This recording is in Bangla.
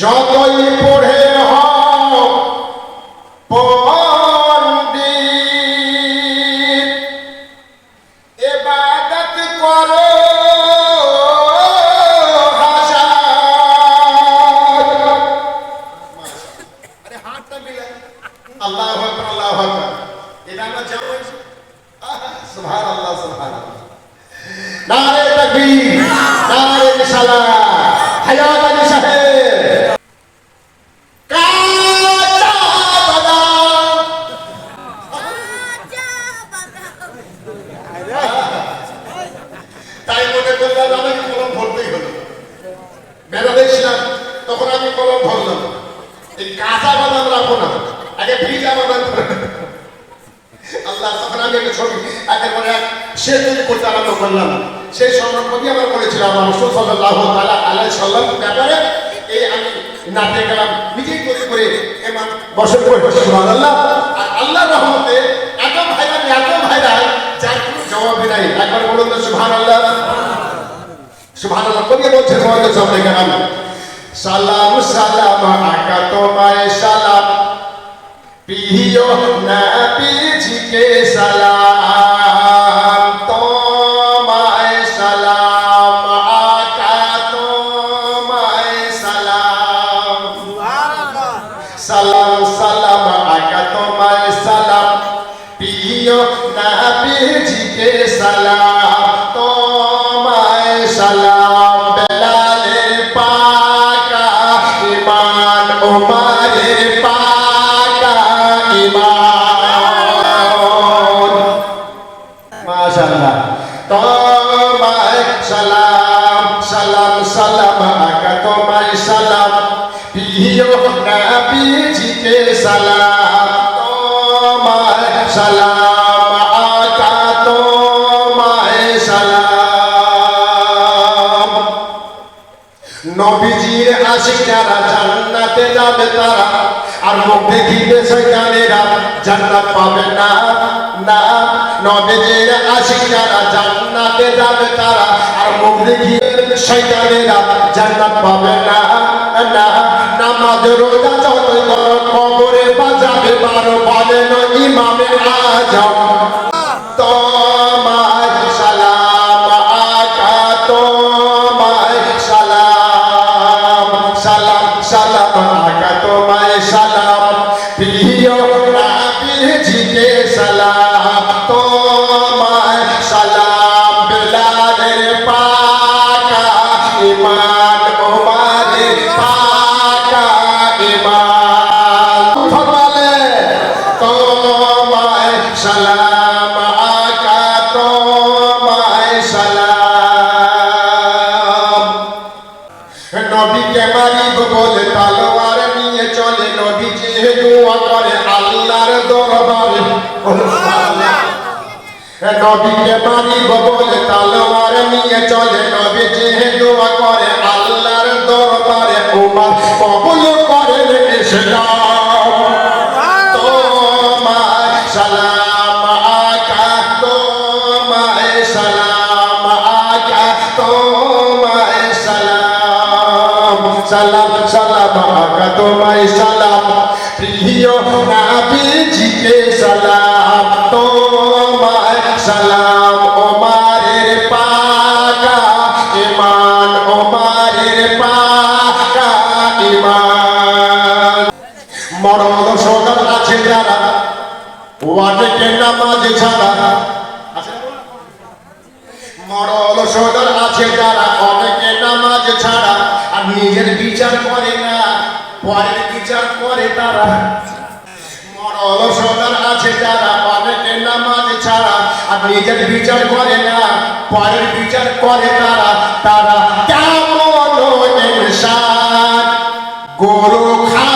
যতই পড়ে হোক পণ্ডিত এবাদত করো হাজার। এই কাঁচা বাদাম রাখো না। আগে ভিজা বাদাম। আল্লাহ তখন আমি একটা ছবি একেবারে সে তৈরি করতে আরম্ভ করলাম। সেই সংরক্ষণই আমার বলেছিল আমার রসুল সাল্লাহ তালা আল্লাহ সাল্লাম ব্যাপারে এই আমি নাচে গেলাম। নিজেই তৈরি করে এমন বসে করে আল্লাহ আর আল্লাহ রহমতে এত ভাইরাল এত ভাইরাল, যার কোনো জবাবই নাই। একবার বলুন তো সুভান আল্লাহ সুভান আল্লাহ কবিয়ে বলছে তোমাদের সামনে কেন সালাম সালাম আকা তোমায় সালাম। পিও নবীজিকে সালাম। সালাম সালাম সালাম, আকা তোমায় সালাম। প্রিয় নবীজিকে সালাম, তোমায় সালাম, আকা তোমায় সালাম। নবীজির আশিক যারা জান্নাতে যাবে তারা, আর মুখ দেখিবে শয়তানেরা জান্নাত পাবে না না নবীজির আশিক যারা জান্নাতে যাবে তারা। আর দেখিবে শয়তানেরা জান্নাত পাবে না না। নামাজ, রোজা যতই কবরে বাজাবে, বারো বলেন ইমামে আজম। নবীকে মারিব বলে তালোয়ার নিয়ে চলে নবী যে নবীকে মারিব বলে তালোয়ার নিয়ে চলে নবী যে দোয়া করে আল্লাহর দরবারে উমার কবুল করেন ইসলাম। তোমায় সালাম আকা, তোমায় সালাম আকা, তোমায় সালাম। সালাম সালাম আকা, তোমায় সালাম। প্রিয় নাবিজিকে সালাম। সালাম ওমারের পাকা ইমান ওমারের পাকা ইমান মরণ সদর আছে যারা, ওয়াজকে নামাজ ছাড়া। মরণ সদর আছে যারা, অনেকে নামাজ ছাড়া, আর নিজের বিচার করে না, পরের বিচার করে তারা। মরণ সদর আছে যারা, অনেকে নামাজ ছাড়া নিজের বিচার করে না পরের বিচার করে তারা তারা কেমন গরু খাওয়া